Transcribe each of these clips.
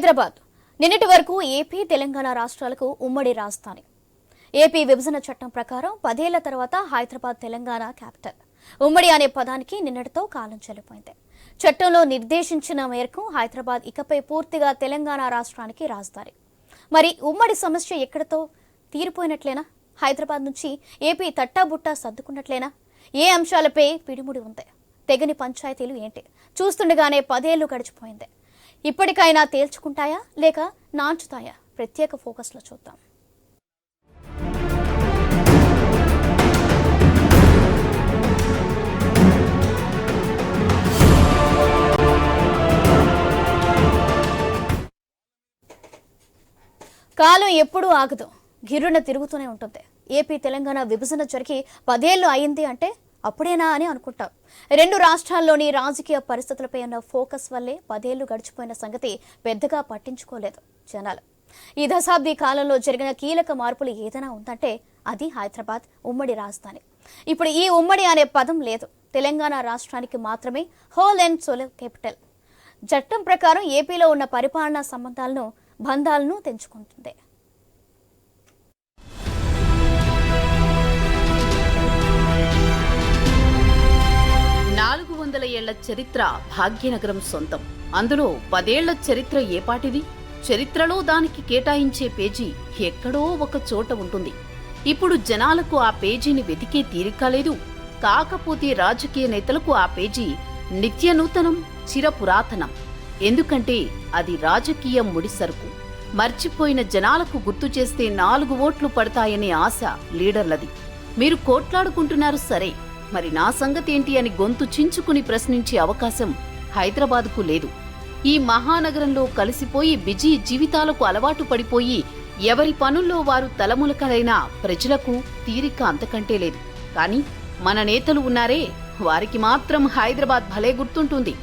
హైదరాబాద్. నిన్నటి వరకు ఏపీ తెలంగాణ రాష్ట్రాలకు ఉమ్మడి రాజధాని. ఏపీ విభజన చట్టం ప్రకారం పదేళ్ళ తర్వాత హైదరాబాద్ తెలంగాణ క్యాపిటల్. ఉమ్మడి అనే పదానికి నిన్నటితో కాలం చెల్లిపోయింది. చట్టంలో నిర్దేశించిన మేరకు హైదరాబాద్ ఇకపై పూర్తిగా తెలంగాణ రాష్ట్రానికి రాజధాని. మరి ఉమ్మడి సమస్య ఎక్కడితో తీరిపోయినట్లేనా? హైదరాబాద్ నుంచి ఏపీ తట్టాబుట్టా సర్దుకున్నట్లేనా? ఏ అంశాలపై పిడిముడి ఉంది? తెగని పంచాయతీలు ఏంటి? చూస్తుండగానే పదేళ్ళు గడిచిపోయింది. ఇప్పటికైనా తేల్చుకుంటాయా లేక నాంచుతాయా? ప్రత్యేక ఫోకస్లో చూద్దాం. కాలం ఎప్పుడూ ఆగదు. గిర్రున తిరుగుతూనే ఉంటుంది. ఏపీ తెలంగాణ విభజన జరిగి పదేళ్ళు అయింది అంటే అప్పుడేనా అని అనుకుంటాం. రెండు రాష్ట్రాల్లోని రాజకీయ పరిస్థితులపై ఉన్న ఫోకస్ వల్లే పదేళ్ళు గడిచిపోయిన సంగతి పెద్దగా పట్టించుకోలేదు జనాలు. ఈ దశాబ్ది కాలంలో జరిగిన కీలక మార్పులు ఏదైనా ఉందంటే అది హైదరాబాద్ ఉమ్మడి రాజధాని. ఇప్పుడు ఈ ఉమ్మడి అనే పదం లేదు. తెలంగాణ రాష్ట్రానికి మాత్రమే హోల్ అండ్ సోలర్ క్యాపిటల్. చట్టం ప్రకారం ఏపీలో ఉన్న పరిపాలనా సంబంధాలను బంధాలను తెంచుకుంటుంది. వందల ఏళ్ళ చరిత్ర భాగ్యనగరం సొంతం. అందులో పదేళ్ళ చరిత్ర ఏపాటిది చరిత్రలో దానికి కేటాయించే పేజీ ఎక్కడో ఒక చోట ఉంటుంది. ఇప్పుడు జనాలకు ఆ పేజీని వెతికే తీరిక లేదు. కాకపోతే రాజకీయ నేతలకు ఆ పేజీ నిత్య నూతనం చిరపురాతనం. ఎందుకంటే అది రాజకీయ ముడిసరుకు మర్చిపోయిన జనాలకు గుర్తు చేస్తే నాలుగు ఓట్లు పడతాయనే ఆశ లీడర్లది. మీరు కోట్లాడుకుంటున్నారు సరే మరి నా సంగతేంటి అని గొంతు చించుకుని ప్రశ్నించే అవకాశం హైదరాబాద్కు లేదు. ఈ మహానగరంలో కలిసిపోయి బిజీ జీవితాలకు అలవాటు పడిపోయి ఎవరి పనుల్లో వారు తలములకలైన ప్రజలకు తీరిక అంతకంటే లేదు. కానీ మన నేతలు ఉన్నారే వారికి మాత్రం హైదరాబాద్ భలే గుర్తుంటుంది.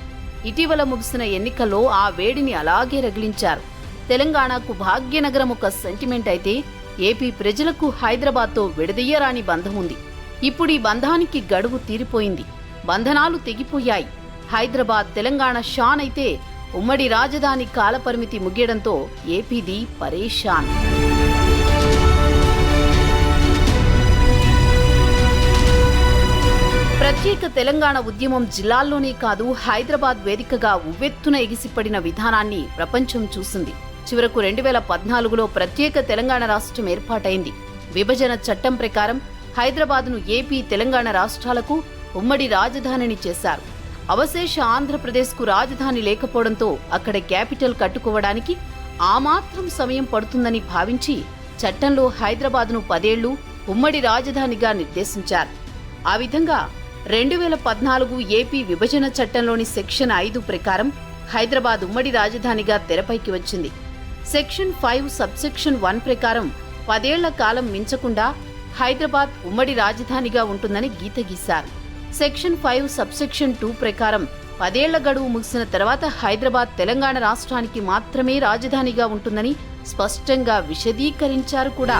ఇటీవల ముగిసిన ఎన్నికల్లో ఆ వేడిని అలాగే రగిలించారు. తెలంగాణకు భాగ్యనగరం ఒక సెంటిమెంట్ అయితే ఏపీ ప్రజలకు హైదరాబాద్తో విడదీయరాని బంధం ఉంది. ఇప్పుడు ఈ బంధానికి గడువు తీరిపోయింది. బంధనాలు తెగిపోయాయి. హైదరాబాద్ తెలంగాణ షాన్ అయితే ఉమ్మడి రాజధాని కాలపరిమితి ముగియడంతో ఏపీది పరేషాన్. ప్రత్యేక తెలంగాణ ఉద్యమం జిల్లాల్లోనే కాదు హైదరాబాద్ వేదికగా ఉవ్వెత్తున ఎగిసిపడిన విధానాన్ని ప్రపంచం చూసింది. చివరకు రెండు వేల పద్నాలుగులో ప్రత్యేక తెలంగాణ రాష్ట్రం ఏర్పాటైంది. విభజన చట్టం ప్రకారం హైదరాబాద్ను ఏపీ తెలంగాణ రాష్ట్రాలకు ఉమ్మడి రాజధానిని చేశారు. అవశేష ఆంధ్రప్రదేశ్కు రాజధాని లేకపోవడంతో అక్కడ క్యాపిటల్ కట్టుకోవడానికి ఆ మాత్రం సమయం పడుతుందని భావించి చట్టంలో హైదరాబాద్ను పదేళ్ళు ఉమ్మడి రాజధానిగా నిర్దేశించారు. ఆ విధంగా రెండు వేల పద్నాలుగు ఏపీ విభజన చట్టంలోని సెక్షన్ ఐదు ప్రకారం హైదరాబాద్ ఉమ్మడి రాజధానిగా తెరపైకి వచ్చింది. సెక్షన్ ఫైవ్ సబ్సెక్షన్ వన్ ప్రకారం పదేళ్ళ కాలం మించకుండా హైదరాబాద్ ఉమ్మడి రాజధానిగా ఉంటుందని గీత గీశారు. సెక్షన్ ఫైవ్ సబ్సెక్షన్ టూ ప్రకారం పదేళ్ళ గడువు ముగిసిన తర్వాత హైదరాబాద్ తెలంగాణ రాష్ట్రానికి మాత్రమే రాజధానిగా ఉంటుందని స్పష్టంగా విశదీకరించారు కూడా.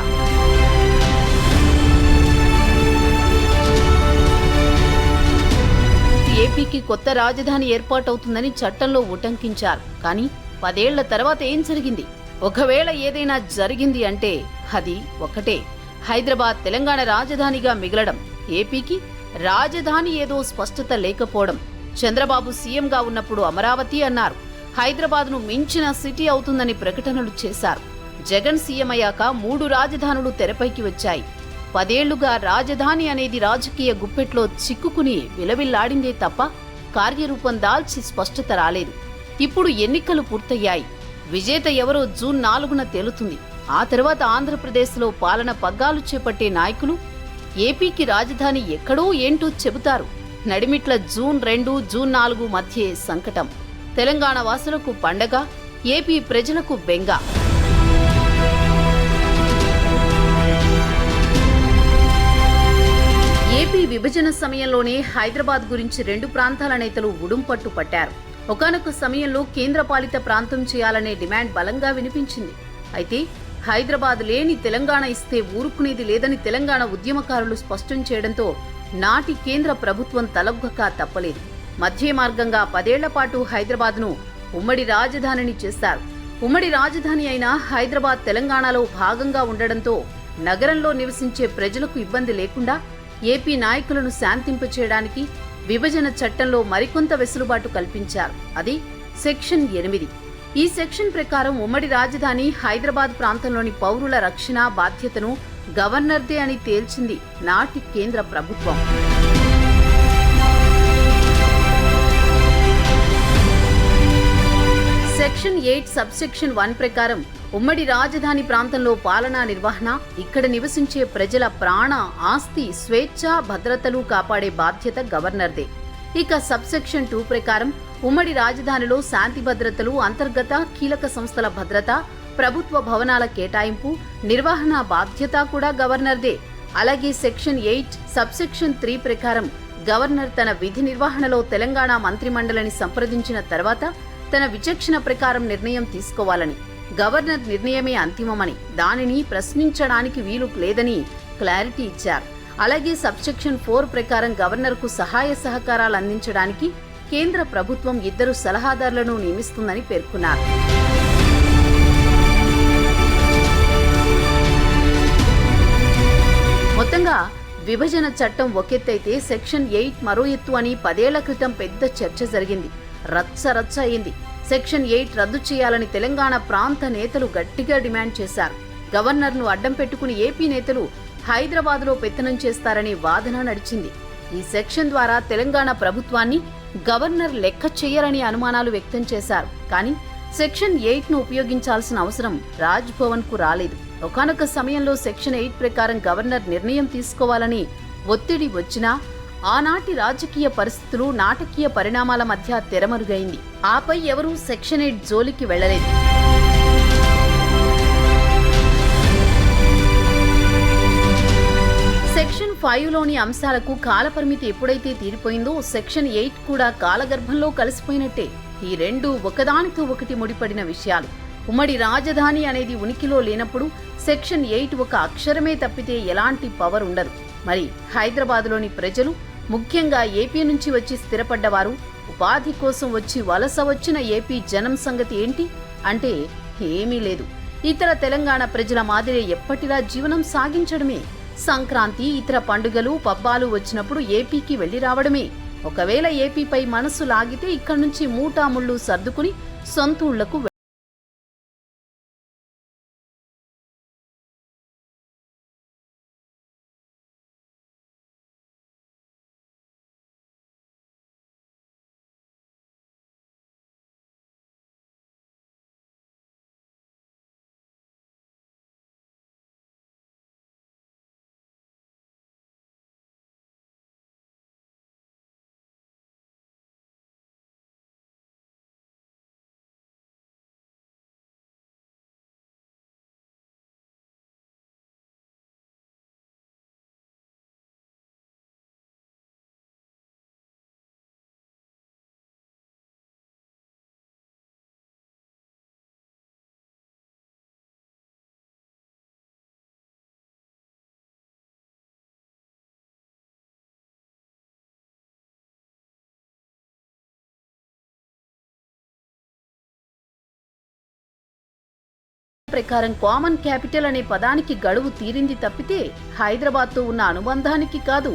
ఏపీకి కొత్త రాజధాని ఏర్పాటవుతుందని చట్టంలో ఉటంకించారు. కానీ పదేళ్ళ తర్వాత ఏం జరిగింది? ఒకవేళ ఏదైనా జరిగింది అంటే అది ఒకటే. హైదరాబాద్ తెలంగాణ రాజధానిగా మిగలడం ఏపీకి రాజధాని ఏదో స్పష్టత లేకపోవడం. చంద్రబాబు సీఎంగా ఉన్నప్పుడు అమరావతి అన్నారు. హైదరాబాద్ను మించిన సిటీ అవుతుందని ప్రకటనలు చేశారు. జగన్ సీఎం అయ్యాక మూడు రాజధానులు తెరపైకి వచ్చాయి. పదేళ్ళుగా రాజధాని అనేది రాజకీయ గుప్పెట్లో చిక్కుకుని విలవిల్లాడిందే తప్ప కార్యరూపం దాల్చి స్పష్టత రాలేదు. ఇప్పుడు ఎన్నికలు పూర్తయ్యాయి. విజేత ఎవరో జూన్ నాలుగున తేలుతుంది. ఆ తర్వాత ఆంధ్రప్రదేశ్లో పాలన పగ్గాలు చేపట్టే నాయకులు ఏపీకి రాజధాని ఎక్కడో ఏంటో చెబుతారు. నడిమిట్ల జూన్ రెండు జూన్ నాలుగు మధ్యే సంకటం. తెలంగాణ వాసులకు పండగ ఏపీ ప్రజలకు బెంగ. ఏపీ విభజన సమయంలోనే హైదరాబాద్ గురించి రెండు ప్రాంతాల నేతలు ఉడుంపట్టు పట్టారు. ఒకానొక సమయంలో కేంద్రపాలిత ప్రాంతం చేయాలనే డిమాండ్ బలంగా వినిపించింది. అయితే హైదరాబాద్ లేని తెలంగాణ ఇస్తే ఊరుకునేది లేదని తెలంగాణ ఉద్యమకారులు స్పష్టం చేయడంతో నాటి కేంద్ర ప్రభుత్వం తలొగ్గక తప్పలేదు. మధ్య మార్గంగా పదేళ్ళ పాటు హైదరాబాద్ను ఉమ్మడి రాజధానిని చేశారు. ఉమ్మడి రాజధాని అయిన హైదరాబాద్ తెలంగాణలో భాగంగా ఉండడంతో నగరంలో నివసించే ప్రజలకు ఇబ్బంది లేకుండా ఏపీ నాయకులను శాంతింపచేయడానికి విభజన చట్టంలో మరికొంత వెసులుబాటు కల్పించారు. అది సెక్షన్ ఎనిమిది. ఈ సెక్షన్ ప్రకారం ఉమ్మడి రాజధాని హైదరాబాద్ ప్రాంతంలోని పౌరుల రక్షణ బాధ్యతను గవర్నర్దే అని తేల్చింది నాటి కేంద్ర ప్రభుత్వం. సెక్షన్ ఎయిట్ సబ్సెక్షన్ వన్ ప్రకారం ఉమ్మడి రాజధాని ప్రాంతంలో పాలనా నిర్వహణ ఇక్కడ నివసించే ప్రజల ప్రాణ ఆస్తి స్వేచ్ఛ భద్రతలు కాపాడే బాధ్యత గవర్నర్దే. ఇక సబ్సెక్షన్ టూ ప్రకారం ఉమ్మడి రాజధానిలో శాంతి భద్రతలు అంతర్గత కీలక సంస్థల భద్రత ప్రభుత్వ భవనాల కేటాయింపు నిర్వహణ బాధ్యత కూడా గవర్నర్దే. అలాగే సెక్షన్ ఎయిట్ సబ్సెక్షన్ త్రీ ప్రకారం గవర్నర్ తన విధి నిర్వహణలో తెలంగాణ మంత్రిమండలిని సంప్రదించిన తర్వాత తన విచక్షణ ప్రకారం నిర్ణయం తీసుకోవాలని గవర్నర్ నిర్ణయమే అంతిమమని దానిని ప్రశ్నించడానికి వీలు లేదని క్లారిటీ ఇచ్చారు. అలాగే సబ్సెక్షన్ ఫోర్ ప్రకారం గవర్నర్కు సహాయ సహకారాలు అందించడానికి కేంద్ర ప్రభుత్వం ఇద్దరు సలహాదారులను నియమిస్తుందని పేర్కొన్నారు. మొత్తంగా విభజన చట్టం ఒకెత్తైతే సెక్షన్ ఎయిట్ మరో ఎత్తు అని పదేళ్ళ క్రితం పెద్ద చర్చ జరిగింది. రచ్చ రచ్చ అయింది. సెక్షన్ ఎయిట్ రద్దు చేయాలని తెలంగాణ ప్రాంత నేతలు గట్టిగా డిమాండ్ చేశారు. గవర్నర్ను అడ్డం పెట్టుకుని ఏపీ నేతలు హైదరాబాద్లో పెత్తనం చేస్తారని వాదన నడిచింది. ఈ సెక్షన్ ద్వారా తెలంగాణ ప్రభుత్వాన్ని గవర్నర్ లెక్క చేయరని అనుమానాలు వ్యక్తం చేశారు. కానీ సెక్షన్ ఎయిట్ను ఉపయోగించాల్సిన అవసరం రాజ్ భవన్కు రాలేదు. ఒకనొక సమయంలో సెక్షన్ ఎయిట్ ప్రకారం గవర్నర్ నిర్ణయం తీసుకోవాలని ఒత్తిడి వచ్చినా ఆనాటి రాజకీయ పరిస్థితులు నాటకీయ పరిణామాల మధ్య తెరమరుగైంది. ఆపై ఎవరూ సెక్షన్ ఎయిట్ జోలికి వెళ్ళలేదు ఫైవ్లోని అంశాలకు కాలపరిమితి ఎప్పుడైతే తీరిపోయిందో సెక్షన్ ఎయిట్ కూడా కాలగర్భంలో కలిసిపోయినట్టే. ఈ రెండు ఒకదానితో ఒకటి ముడిపడిన విషయాలు. ఉమ్మడి రాజధాని అనేది ఉనికిలో లేనప్పుడు సెక్షన్ ఎయిట్ ఒక అక్షరమే తప్పితే ఎలాంటి పవర్ ఉండదు. మరి హైదరాబాదులోని ప్రజలు ముఖ్యంగా ఏపీ నుంచి వచ్చి స్థిరపడ్డవారు ఉపాధి కోసం వచ్చి వలస వచ్చిన ఏపీ జనం సంగతి ఏంటి? అంటే ఏమీ లేదు. ఇతర తెలంగాణ ప్రజల మాదిరే ఎప్పటిలా జీవనం సాగించడమే? సంక్రాంతి ఇతర పండుగలు పబ్బాలు వచ్చినప్పుడు ఏపీకి వెళ్ళి రావడమే. ఒకవేళ ఏపీపై మనసు లాగితే ఇక్కడి నుంచి మూటాముళ్ళు సర్దుకుని సొంతూళ్ళకు ప్రకారం కామన్ క్యాపిటల్ అనే పదానికి గడువు తీరింది తప్పితే హైదరాబాద్తో ఉన్న అనుబంధానికి కాదు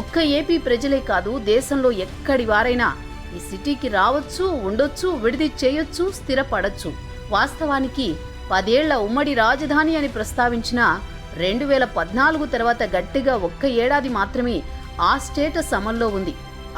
ఒక్క ఏపీ ప్రజలే కాదు దేశంలో ఎక్కడి వారైనా ఈ సిటీకి రావచ్చు ఉండొచ్చు విడిది చేయొచ్చు స్థిరపడొచ్చు. వాస్తవానికి పదేళ్ళ ఉమ్మడి రాజధాని అని ప్రస్తావించిన రెండు వేల పద్నాలుగు తర్వాత గట్టిగా ఒక్క ఏడాది మాత్రమే ఆ స్టేటస్ అమల్లో ఉంది.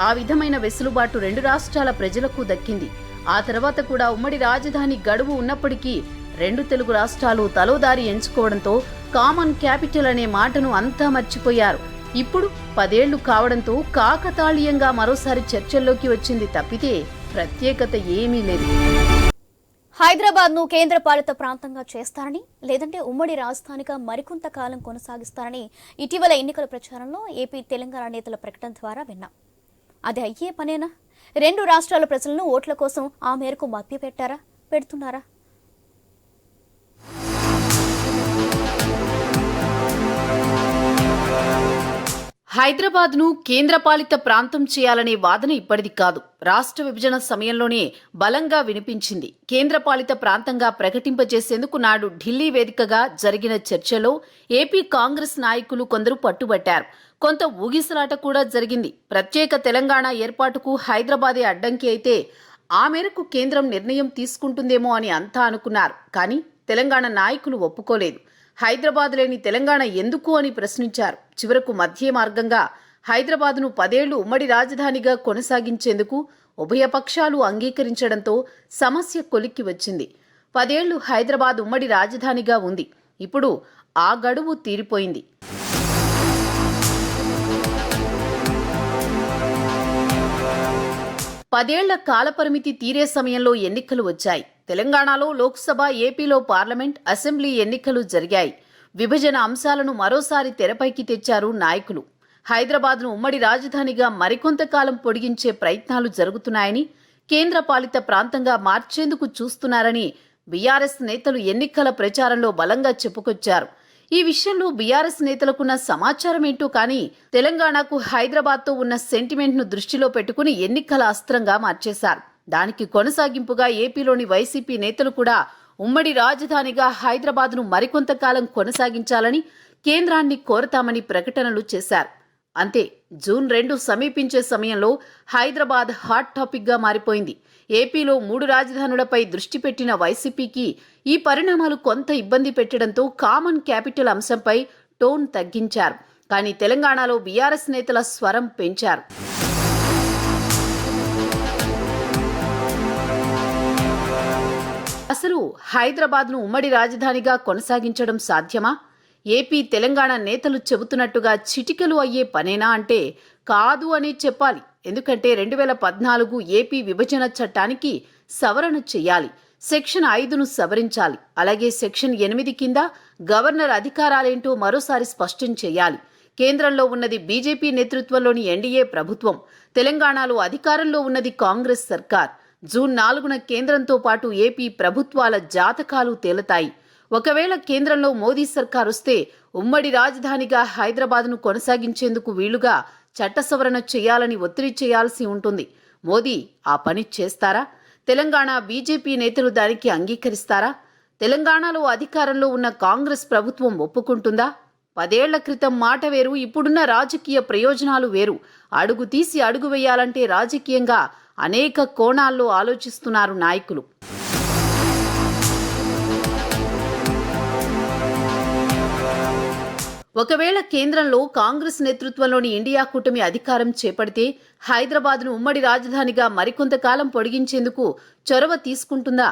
ఆ విధమైన వెసులుబాటు రెండు రాష్ట్రాల ప్రజలకు దక్కింది. ఆ తర్వాత కూడా ఉమ్మడి రాజధాని గడువు ఉన్నప్పటికీ రెండు తెలుగు రాష్ట్రాలు తలోదారి ఎంచుకోవడంతో కామన్ క్యాపిటల్ అనే మాటను అంతా మర్చిపోయారు. ఇప్పుడు పదేళ్ళు కావడంతో కాకతాళీయంగా మరోసారి చర్చల్లోకి వచ్చింది తప్పితే ప్రత్యేకత ఏమీ లేదు. హైదరాబాద్ను కేంద్ర పాలిత ప్రాంతంగా చేస్తారని లేదంటే ఉమ్మడి రాజధానిగా మరికొంత కాలం కొనసాగిస్తారని ఇటీవల ఎన్నికల ప్రచారంలో ఏపీ తెలంగాణ నేతల ప్రకటన ద్వారా విన్నాం. అది అయ్యే పనేనా? రెండు రాష్ట్రాల ప్రజలను ఓట్ల కోసం ఆ మేరకు మభ్యపెట్టారా? పెడుతున్నారా? హైదరాబాద్ను కేంద్రపాలిత ప్రాంతం చేయాలనే వాదన ఇప్పటిది కాదు. రాష్ట్ర విభజన సమయంలోనే బలంగా వినిపించింది. కేంద్రపాలిత ప్రాంతంగా ప్రకటింపజేసేందుకు నాడు ఢిల్లీ వేదికగా జరిగిన చర్చలో ఏపీ కాంగ్రెస్ నాయకులు కొందరు పట్టుబట్టారు. కొంత ఊగిసలాట కూడా జరిగింది. ప్రత్యేక తెలంగాణ ఏర్పాటుకు హైదరాబాదే అడ్డంకి అయితే ఆ మేరకు కేంద్రం నిర్ణయం తీసుకుంటుందేమో అని అంతా అనుకున్నారు. కానీ తెలంగాణ నాయకులు ఒప్పుకోలేదు. హైదరాబాద్ లేని తెలంగాణ ఎందుకు అని ప్రశ్నించారు. చివరకు మధ్య మార్గంగా హైదరాబాద్ను పదేళ్ళు ఉమ్మడి రాజధానిగా కొనసాగించేందుకు ఉభయ పక్షాలు అంగీకరించడంతో సమస్య కొలిక్కి వచ్చింది. పదేళ్ళు హైదరాబాద్ ఉమ్మడి రాజధానిగా ఉంది. ఇప్పుడు ఆ గడువు తీరిపోయింది. పదేళ్ళ కాలపరిమితి తీరే సమయంలో ఎన్నికలు వచ్చాయి. తెలంగాణలో లోక్సభ ఏపీలో పార్లమెంట్ అసెంబ్లీ ఎన్నికలు జరిగాయి. విభజన అంశాలను మరోసారి తెరపైకి తెచ్చారు నాయకులు. హైదరాబాద్ను ఉమ్మడి రాజధానిగా మరికొంతకాలం పొడిగించే ప్రయత్నాలు జరుగుతున్నాయని కేంద్ర పాలిత ప్రాంతంగా మార్చేందుకు చూస్తున్నారని బీఆర్ఎస్ నేతలు ఎన్నికల ప్రచారంలో బలంగా చెప్పుకొచ్చారు. ఈ విషయంలో బీఆర్ఎస్ నేతలకున్న సమాచారం ఏంటో కానీ తెలంగాణకు హైదరాబాద్తో ఉన్న సెంటిమెంట్ను దృష్టిలో పెట్టుకుని ఎన్నికల అస్త్రంగా మార్చేశారు. దానికి కొనసాగింపుగా ఏపీలోని వైసీపీ నేతలు కూడా ఉమ్మడి రాజధానిగా హైదరాబాద్ను మరికొంతకాలం కొనసాగించాలని కేంద్రాన్ని కోరతామని ప్రకటనలు చేశారు. అంతే జూన్ రెండు సమీపించే సమయంలో హైదరాబాద్ హాట్ టాపిక్గా మారిపోయింది. ఏపీలో మూడు రాజధానులపై దృష్టి పెట్టిన వైసీపీకి ఈ పరిణామాలు కొంత ఇబ్బంది పెట్టడంతో కామన్ క్యాపిటల్ అంశంపై టోన్ తగ్గించారు. కానీ తెలంగాణలో బీఆర్ఎస్ నేతల స్వరం పెంచారు. అసలు హైదరాబాద్ను ఉమ్మడి రాజధానిగా కొనసాగించడం సాధ్యమా? ఏపీ తెలంగాణ నేతలు చెబుతున్నట్టుగా చిటికలు అయ్యే పనేనా అంటే కాదు అని చెప్పాలి. ఎందుకంటే రెండు వేల పద్నాలుగు ఏపీ విభజన చట్టానికి సవరణ చేయాలి. సెక్షన్ ఐదును సవరించాలి. అలాగే సెక్షన్ ఎనిమిది కింద గవర్నర్ అధికారాలేంటో మరోసారి స్పష్టం చేయాలి. కేంద్రంలో ఉన్నది బీజేపీ నేతృత్వంలోని ఎన్డీఏ ప్రభుత్వం. తెలంగాణలో అధికారంలో ఉన్నది కాంగ్రెస్ సర్కార్. జూన్ నాలుగున కేంద్రంతో పాటు ఏపీ ప్రభుత్వాల జాతకాలు తేలతాయి. ఒకవేళ కేంద్రంలో మోదీ సర్కార్ వస్తే ఉమ్మడి రాజధానిగా హైదరాబాద్ను కొనసాగించేందుకు వీలుగా చట్ట సవరణ చేయాలని ఒత్తిడి చేయాల్సి ఉంటుంది. మోదీ ఆ పని చేస్తారా? తెలంగాణ బీజేపీ నేతలు దానికి అంగీకరిస్తారా? తెలంగాణలో అధికారంలో ఉన్న కాంగ్రెస్ ప్రభుత్వం ఒప్పుకుంటుందా? పదేళ్ళ క్రితం మాట వేరు ఇప్పుడున్న రాజకీయ ప్రయోజనాలు వేరు. అడుగు తీసి అడుగు వేయాలంటే రాజకీయంగా అనేక కోణాల్లో ఆలోచిస్తున్నారు నాయకులు. ఒకవేళ కేంద్రంలో కాంగ్రెస్ నేతృత్వంలోని ఇండియా కూటమి అధికారం చేపడితే హైదరాబాద్ను ఉమ్మడి రాజధానిగా మరికొంతకాలం పొడిగించేందుకు చొరవ తీసుకుంటుందా?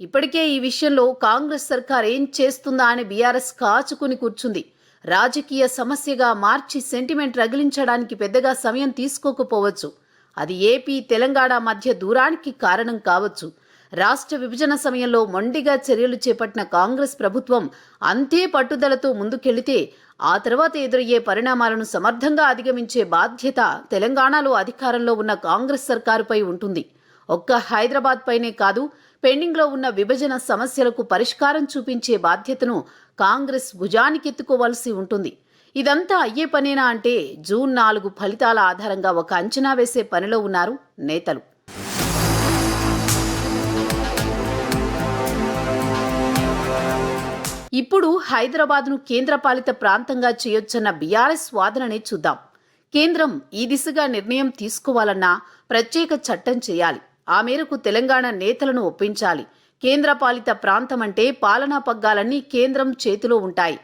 ఇప్పటికే ఈ విషయంలో కాంగ్రెస్ సర్కార్ ఏం చేస్తుందా అని బీఆర్ఎస్ కాచుకుని కూర్చుంది. రాజకీయ సమస్యగా మార్చి సెంటిమెంట్ రగిలించడానికి పెద్దగా సమయం తీసుకోకపోవచ్చు. అది ఏపీ తెలంగాణ మధ్య దూరానికి కారణం కావచ్చు. రాష్ట్ర విభజన సమయంలో మొండిగా చర్యలు చేపట్టిన కాంగ్రెస్ ప్రభుత్వం అంతే పట్టుదలతో ముందుకెళితే ఆ తర్వాత ఎదురయ్యే పరిణామాలను సమర్థంగా అధిగమించే బాధ్యత తెలంగాణలో అధికారంలో ఉన్న కాంగ్రెస్ సర్కారుపై ఉంటుంది. ఒక్క హైదరాబాద్ పైనే కాదు పెండింగ్లో ఉన్న విభజన సమస్యలకు పరిష్కారం చూపించే బాధ్యతను కాంగ్రెస్ భుజానికెత్తుకోవాల్సి ఉంటుంది. ఇదంతా అయ్యే పనేనా అంటే జూన్ నాలుగు ఫలితాల ఆధారంగా ఒక అంచనా వేసే పనిలో ఉన్నారు నేతలు. ఇప్పుడు హైదరాబాద్ను కేంద్రపాలిత ప్రాంతంగా చేయొచ్చన్న బీఆర్ఎస్ వాదననే చూద్దాం. కేంద్రం ఈ దిశగా నిర్ణయం తీసుకోవాలన్నా ప్రత్యేక చట్టం చేయాలి. ఆ మేరకు తెలంగాణ నేతలను ఒప్పించాలి. కేంద్రపాలిత ప్రాంతం అంటే పాలనా పగ్గాలన్నీ కేంద్రం చేతిలో ఉంటాయి.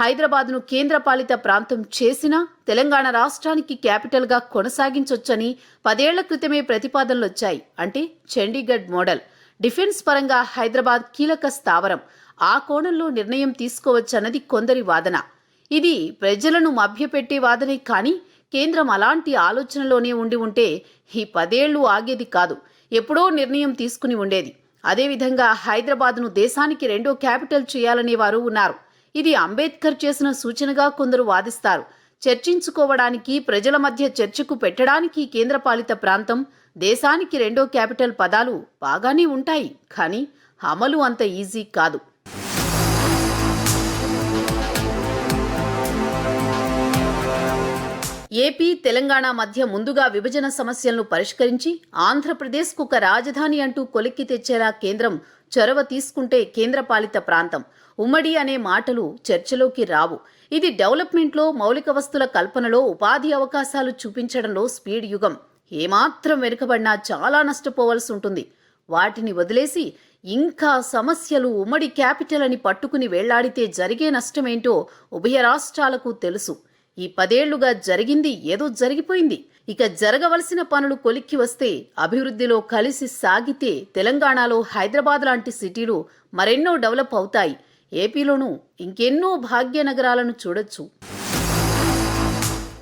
హైదరాబాద్ను కేంద్రపాలిత ప్రాంతం చేసినా తెలంగాణ రాష్ట్రానికి క్యాపిటల్గా కొనసాగించొచ్చని పదేళ్ళ క్రితమే ప్రతిపాదనలొచ్చాయి. అంటే చండీగఢ్ మోడల్. డిఫెన్స్ పరంగా హైదరాబాద్ కీలక స్థావరం. ఆ కోణంలో నిర్ణయం తీసుకోవచ్చన్నది కొందరి వాదన. ఇది ప్రజలను మభ్యపెట్టే వాదనే కానీ కేంద్రం అలాంటి ఆలోచనలోనే ఉండి ఉంటే ఈ పదేళ్ళు ఆగేది కాదు. ఎప్పుడో నిర్ణయం తీసుకుని ఉండేది. అదేవిధంగా హైదరాబాద్ను దేశానికి రెండో క్యాపిటల్ చేయాలనే వారు ఉన్నారు. ఇది అంబేద్కర్ చేసిన సూచనగా కొందరు వాదిస్తారు. చర్చించుకోవడానికి ప్రజల మధ్య చర్చకు పెట్టడానికి కేంద్రపాలిత ప్రాంతం దేశానికి రెండో క్యాపిటల్ పదాలు బాగానే ఉంటాయి. కానీ అమలు అంత ఈజీ కాదు. ఏపీ తెలంగాణ మధ్య ముందుగా విభజన సమస్యలను పరిష్కరించి ఆంధ్రప్రదేశ్కు ఒక రాజధాని అంటూ కొలిక్కి తెచ్చేలా కేంద్రం చొరవ తీసుకుంటే కేంద్రపాలిత ప్రాంతం. ఉమ్మడి అనే మాటలు చర్చలోకి రావు. ఇది డెవలప్మెంట్లో మౌలిక వస్తుల కల్పనలో ఉపాధి అవకాశాలు చూపించడంలో స్పీడ్ యుగం. ఏమాత్రం వెనుకబడినా చాలా నష్టపోవలసి ఉంటుంది. వాటిని వదిలేసి ఇంకా సమస్యలు ఉమ్మడి క్యాపిటల్ అని పట్టుకుని వేళ్ళాడితే జరిగే నష్టమేంటో ఉభయ రాష్ట్రాలకు తెలుసు. ఈ పదేళ్ళుగా జరిగింది ఏదో జరిగిపోయింది. ఇక జరగవలసిన పనులు కొలిక్కి వస్తే అభివృద్ధిలో కలిసి సాగితే తెలంగాణలో హైదరాబాద్ లాంటి సిటీలు మరెన్నో డెవలప్ అవుతాయి. ఏపీలోనూ ఇంకెన్నో భాగ్యనగరాలను చూడొచ్చు.